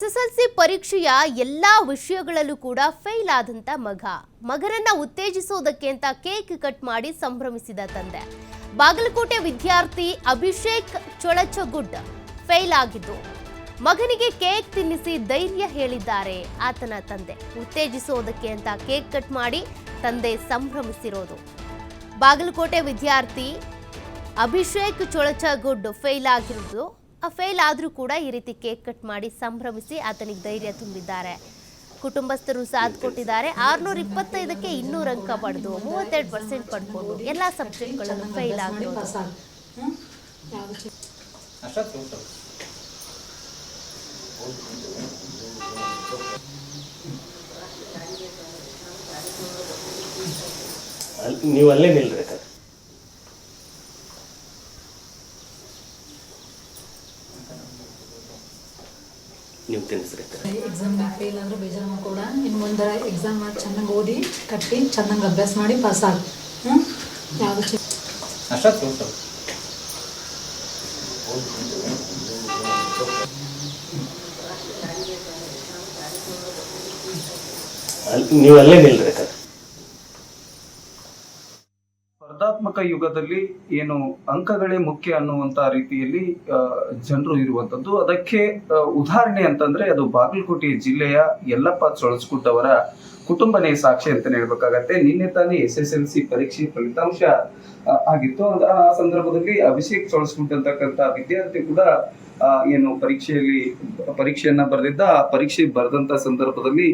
SSLC ಪರೀಕ್ಷೆಯ ಎಲ್ಲಾ ವಿಷಯಗಳಲ್ಲೂ ಕೂಡ ಫೇಲ್ ಆದಂತ ಮಗ. ಮಗನನ್ನ ಉತ್ತೇಜಿಸೋದಕ್ಕೆ ಅಂತ ಕೇಕ್ ಕಟ್ ಮಾಡಿ ಸಂಭ್ರಮಿಸಿದ ತಂದೆ. ಬಾಗಲಕೋಟೆ ವಿದ್ಯಾರ್ಥಿ ಅಭಿಷೇಕ್ ಚೊಳಚಗುಡ್ ಫೇಲ್ ಆಗಿದ್ದು, ಮಗನಿಗೆ ಕೇಕ್ ತಿನ್ನಿಸಿ ಧೈರ್ಯ ಹೇಳಿದ್ದಾರೆ ಆತನ ತಂದೆ. ಉತ್ತೇಜಿಸೋದಕ್ಕೆ ಅಂತ ಕೇಕ್ ಕಟ್ ಮಾಡಿ ತಂದೆ ಸಂಭ್ರಮಿಸಿರೋದು. ಬಾಗಲಕೋಟೆ ವಿದ್ಯಾರ್ಥಿ ಅಭಿಷೇಕ್ ಚೊಳಚಗುಡ್ ಫೇಲ್ ಆಗಿರೋದು ಫೇಲ್ ಆದರೂ ಕೂಡ ಈ ರೀತಿ ಕೇಕ್ ಕಟ್ ಮಾಡಿ ಸಂಭ್ರಮಿಸಿ ಆತನಿಗೆ ಧೈರ್ಯ ತುಂಬಿದ್ದಾರೆ. ಕುಟುಂಬಸ್ಥರು ಸಾಥ್ ಕೊಟ್ಟಿದ್ದಾರೆ. ಆರ್ನೂರ ಇಪ್ಪತ್ತೈದಕ್ಕೆ ಇನ್ನೂರು ಅಂಕ ಪಡೆದು ಮೂವತ್ತೆರಡು ಪರ್ಸೆಂಟ್ ಪಡ್ಕೊಂಡು ಎಲ್ಲ ಸಬ್ಜೆಕ್ಟ್ಗಳಲ್ಲೂ ಫೇಲ್ ಆಗಿರೋದು ನೀವು ಅಲ್ಲೇ ನಿಲ್ರಿ. ನೀವು ತಿನ್ನಿಸ್ರಿ ಅಕ್ಕ. ಎಕ್ಸಾಮ್ ಫೇಲ್ ಆದರೂ ಬೇಜಾರು ಮಾಡ್ಕೊಡ ಇನ್ನು ಮುಂದೆ ಎಕ್ಸಾಮ್ ಚೆನ್ನಾಗಿ ಓದಿ ಕಟ್ಟಿ ಚೆನ್ನಾಗಿ ಅಭ್ಯಾಸ ಮಾಡಿ ಪಾಸ್ ಆಗಿ. ಹ್ಞೂ ಯಾವುದು ನೀವು ಅಲ್ಲೇ ನಿಲ್ರಿ. ಸ್ಪರ್ಧಾತ್ಮಕ ಯುಗದಲ್ಲಿ ಏನು ಅಂಕಗಳೇ ಮುಖ್ಯ ಅನ್ನುವಂತ ರೀತಿಯಲ್ಲಿ ಜನರು ಇರುವಂತದ್ದು. ಅದಕ್ಕೆ ಉದಾಹರಣೆ ಅಂತಂದ್ರೆ ಅದು ಬಾಗಲಕೋಟೆ ಜಿಲ್ಲೆಯ ಯಲ್ಲಪ್ಪ ಚೊಳಸ್ಕುಟ್ ಅವರ ಕುಟುಂಬನೇ ಸಾಕ್ಷಿ ಅಂತಾನೆ ಹೇಳ್ಬೇಕಾಗತ್ತೆ. ನಿನ್ನೆ ತಾನೇ ಎಸ್ ಎಸ್ ಎಲ್ ಸಿ ಪರೀಕ್ಷೆ ಫಲಿತಾಂಶ ಆಗಿತ್ತು. ಆ ಸಂದರ್ಭದಲ್ಲಿ ಅಭಿಷೇಕ್ ಚೊಳಸ್ಕುಟ್ ಅಂತಕ್ಕಂಥ ವಿದ್ಯಾರ್ಥಿ ಕೂಡ ಏನು ಪರೀಕ್ಷೆಯಲ್ಲಿ ಪರೀಕ್ಷೆಯನ್ನ ಬರೆದಿದ್ದ. ಆ ಪರೀಕ್ಷೆ ಬರೆದಂತ ಸಂದರ್ಭದಲ್ಲಿ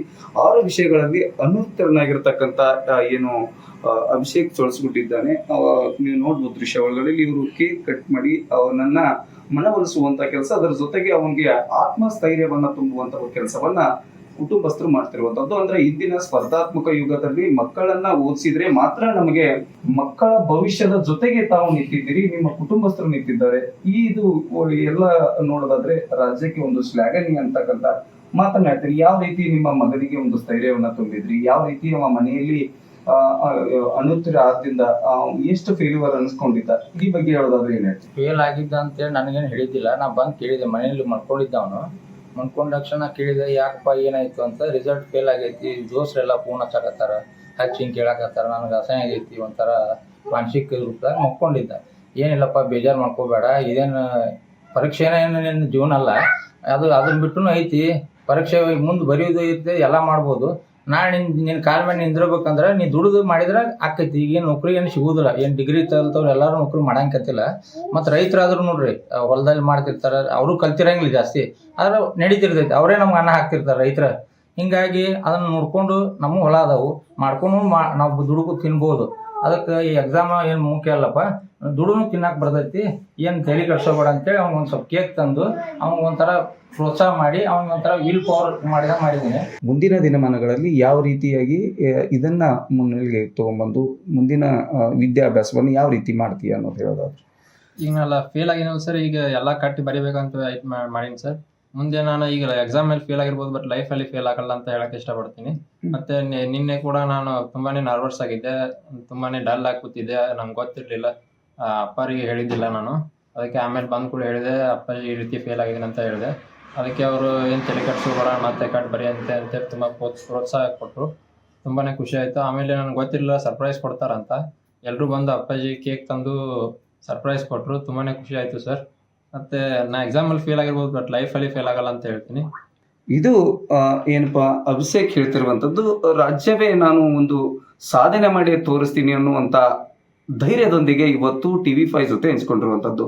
ಆರು ವಿಷಯಗಳಲ್ಲಿ ಅನುತ್ತರನಾಗಿರ್ತಕ್ಕಂಥ ಆ, ಏನು ಅಭಿಷೇಕ್ ಚೊಳಸ್ಬಿಟ್ಟಿದ್ದಾನೆ ನೀವು ನೋಡ್ಬೋದು ದೃಶ್ಯ ಒಳಗಡೆ ಇವರು ಕೇಕ್ ಕಟ್ ಮಾಡಿ ಅವನನ್ನ ಮನವೊಲಿಸುವಂತ ಕೆಲಸ. ಅದರ ಜೊತೆಗೆ ಅವನಿಗೆ ಆತ್ಮಸ್ಥೈರ್ಯವನ್ನ ತುಂಬುವಂತ ಕೆಲಸವನ್ನ ಕುಟುಂಬಸ್ಥರು ಮಾಡ್ತಿರುವಂತದ್ದು ಅಂದ್ರೆ ಇಂದಿನ ಸ್ಪರ್ಧಾತ್ಮಕ ಯುಗದಲ್ಲಿ ಮಕ್ಕಳನ್ನ ಓದಿಸಿದ್ರೆ ಮಾತ್ರ ನಮಗೆ ಮಕ್ಕಳ ಭವಿಷ್ಯದ ಜೊತೆಗೆ ತಾವು ನಿಂತಿದ್ದೀರಿ, ನಿಮ್ಮ ಕುಟುಂಬಸ್ಥರು ನಿಂತಿದ್ದಾರೆ. ಈ ಇದು ಎಲ್ಲ ನೋಡೋದಾದ್ರೆ ರಾಜ್ಯಕ್ಕೆ ಒಂದು ಶ್ಲಾಘನೀಯ ಅಂತಕ್ಕಂಥ ಮಾತನಾಡ್ತೀರಿ ಯಾವ ರೀತಿ ನಿಮ್ಮ ಮಗನಿಗೆ ಒಂದು ಸ್ಥೈರ್ಯವನ್ನ ತುಂಬಿದ್ರಿ? ಯಾವ ರೀತಿ ನಮ್ಮ ಮನೆಯಲ್ಲಿ ಅನುತ್ತರ ಆದ್ರಿಂದ ಎಷ್ಟು ಫೇಲ್ಯೂರ್ ಅನ್ಸ್ಕೊಂಡಿದ್ದ? ಈ ಬಗ್ಗೆ ಹೇಳೋದಾದ್ರೆ ಏನ್ ಫೇಲ್ ಆಗಿದ್ದ ಅಂತೇಳಿ ನನಗೇನು ಹೇಳಿದ್ದಿಲ್ಲ. ನಾ ಬಂದ್ ಕೇಳಿದೆ, ಮನೆಯಲ್ಲಿ ಮಲ್ಕೊಂಡಿದ್ದ ಅವನು. ತಕ್ಷಣ ಕೇಳಿದೆ ಯಾಕಪ್ಪ ಏನಾಯ್ತು ಅಂತ ರಿಸಲ್ಟ್ ಫೇಲ್ ಆಗೈತಿ ದೋಸ್ರೆಲ್ಲ ಫೋನ್ ಹಚ್ಚಕತ್ತಾರ ಹಚ್ಚಿ ಹಿಂಗೆ ಕೇಳಕತ್ತಾರ, ನನಗೆ ಅಸಹ್ಯ ಆಗೈತಿ ಒಂಥರ ಮಾನಸಿಕ ರೂಪದಾಗ ಮಲ್ಕೊಂಡಿದ್ದ ಏನಿಲ್ಲಪ್ಪ, ಬೇಜಾರು ಮಾಡ್ಕೋಬೇಡ, ಇದೇನು ಪರೀಕ್ಷೆನೇ ಏನು ನಿನ್ನ ಜೀವನ ಅಲ್ಲ ಅದು ಅದನ್ನ ಬಿಟ್ಟು ಐತಿ, ಪರೀಕ್ಷೆ ಮುಂದೆ ಬರೆಯೋದು ಇರ್ತದೆ ಎಲ್ಲ ಮಾಡ್ಬೋದು ನಾಳೆ ನಿನ್ ನಿನ್ನ ಕಾಲ ಮೇಲೆ ನಿಂದಿರ್ಬೇಕಂದ್ರೆ ನೀ ದುಡಿದು ಮಾಡಿದ್ರೆ ಆಕೈತಿ. ಈಗೇನು ನೌಕರಿ ಏನು ಸಿಗುದಿಲ್ಲ. ಏನು ಡಿಗ್ರಿ ತಲ್ತವ್ರು ಎಲ್ಲರೂ ನೌಕರಿ ಮಾಡಂಕತ್ತಿಲ್ಲ. ಮತ್ತು ರೈತರಾದ್ರೂ ನೋಡ್ರಿ ಹೊಲದಲ್ಲಿ ಮಾಡ್ತಿರ್ತಾರೆ, ಅವರು ಕಲ್ತಿರಂಗಿಲ್ಲ ಜಾಸ್ತಿ. ಆದ್ರೆ ನಡೀತಿರ್ತೈತಿ. ಅವರೇ ನಮ್ಗೆ ಅನ್ನ ಹಾಕ್ತಿರ್ತಾರೆ ರೈತರ. ಹಿಂಗಾಗಿ ಅದನ್ನ ನೋಡ್ಕೊಂಡು ನಮ್ಮ ಹೊಲ ಅದಾವು. ಮಾಡ್ಕೊಂಡು ಮಾ, ನಾವು ದುಡುಕು ತಿನ್ಬೋದು. ಅದಕ್ಕೆ ಈ ಎಕ್ಸಾಮ್ ಏನು ಮುಖ್ಯ ಅಲ್ಲಪ್ಪ? ದುಡುನು ತಿನ್ನಕ್ಕೆ ಬರ್ತೈತಿ ಏನು ತಲೆ ಕಟ್ಸೋಬೇಡ ಅಂತೇಳಿ ಅವ್ನಿಗೆ ಒಂದು ಸ್ವಲ್ಪ ಕೇಕ್ ತಂದು ಅವ್ನಿಗೆ ಒಂಥರ ಪ್ರೋತ್ಸಾಹ ಮಾಡಿ ಅವ್ನಿಗೆ ಒಂಥರ ವಿಲ್ ಪವರ್ ಮಾಡಿದ ಮಾಡಿದ್ದೀನಿ ಮುಂದಿನ ದಿನಮಾನಗಳಲ್ಲಿ ಯಾವ ರೀತಿಯಾಗಿ ಇದನ್ನ ಮುನ್ನೆಲೆಗೆ ತಗೊಂಡ್ಬಂದು ಮುಂದಿನ ವಿದ್ಯಾಭ್ಯಾಸವನ್ನು ಯಾವ ರೀತಿ ಮಾಡ್ತೀಯ ಅನ್ನೋದು ಹೇಳೋದಾದ್ರೆ? ಈಗ ಫೇಲ್ ಆಗಿನಲ್ಲ ಸರ್ ಈಗ ಎಲ್ಲ ಕಟ್ಟಿ ಬರಿಬೇಕಂತ ಮಾಡೀನಿ ಸರ್ ಮುಂದೆ ನಾನು ಈಗ ಎಕ್ಸಾಮ್ ಅಲ್ಲಿ ಫೇಲ್ ಆಗಿರ್ಬೋದು ಬಟ್ ಲೈಫ್ ಅಲ್ಲಿ ಫೇಲ್ ಆಗಲ್ಲ ಅಂತ ಹೇಳಕ್ ಇಷ್ಟಪಡ್ತೀನಿ. ಮತ್ತೆ ನಿ- ನಿನ್ನೆ ಕೂಡ ನಾನು ತುಂಬಾನೇ ನರ್ವಸ್ ಆಗಿದ್ದೆ ತುಂಬಾನೇ ಡಲ್ ಆಗಿ ಕೂತಿದ್ದೆ ನಂಗೆ ಗೊತ್ತಿರಲಿಲ್ಲ. ಅಪ್ಪರಿಗೆ ಹೇಳಿದ್ದಿಲ್ಲ ನಾನು. ಅದಕ್ಕೆ ಆಮೇಲೆ ಬಂದ್ ಕೂಡ ಹೇಳಿದೆ ಅಪ್ಪಾಜಿ ಈ ರೀತಿ ಫೇಲ್ ಆಗಿದ್ದೀನಿ ಅಂತ ಹೇಳಿದೆ. ಅದಕ್ಕೆ ಅವರು ಏನು ತಲೆ ಕೆಡಿಸ್ಕೋಬೇಡ ಮತ್ತೆ ಕಟ್ ಬರಿ ಅಂತ ಅಂತ ತುಂಬ ಪ್ರೋತ್ಸಾಹ ಕೊಟ್ಟರು ತುಂಬಾನೇ ಖುಷಿ ಆಯ್ತು. ಆಮೇಲೆ ನನಗೆ ಗೊತ್ತಿರಲಿಲ್ಲ ಸರ್ಪ್ರೈಸ್ ಕೊಡ್ತಾರಂತ. ಎಲ್ಲರೂ ಬಂದು ಅಪ್ಪಾಜಿ ಕೇಕ್ ತಂದು ಸರ್ಪ್ರೈಸ್ ಕೊಟ್ಟರು ತುಂಬಾನೇ ಖುಷಿ ಆಯಿತು ಸರ್. ಮತ್ತೆ ನಾ ಎಕ್ಸಾಮ್ ಅಲ್ಲಿ ಫೇಲ್ ಆಗಿರ್ಬೋದು ಬಟ್ ಲೈಫ್ ಅಲ್ಲಿ ಫೇಲ್ ಆಗಲ್ಲ ಅಂತ ಹೇಳ್ತೀನಿ. ಇದು ಏನಪ್ಪಾ, ಅಭಿಷೇಕ್ ಹೇಳ್ತಿರುವಂತದ್ದು ರಾಜ್ಯವೇ ನಾನು ಒಂದು ಸಾಧನೆ ಮಾಡಿ ತೋರಿಸ್ತೀನಿ ಅನ್ನುವಂತ ಧೈರ್ಯದೊಂದಿಗೆ ಇವತ್ತು ಟಿವಿ ಫೈವ್ ಜೊತೆ ಹಂಚ್ಕೊಂಡಿರುವಂತದ್ದು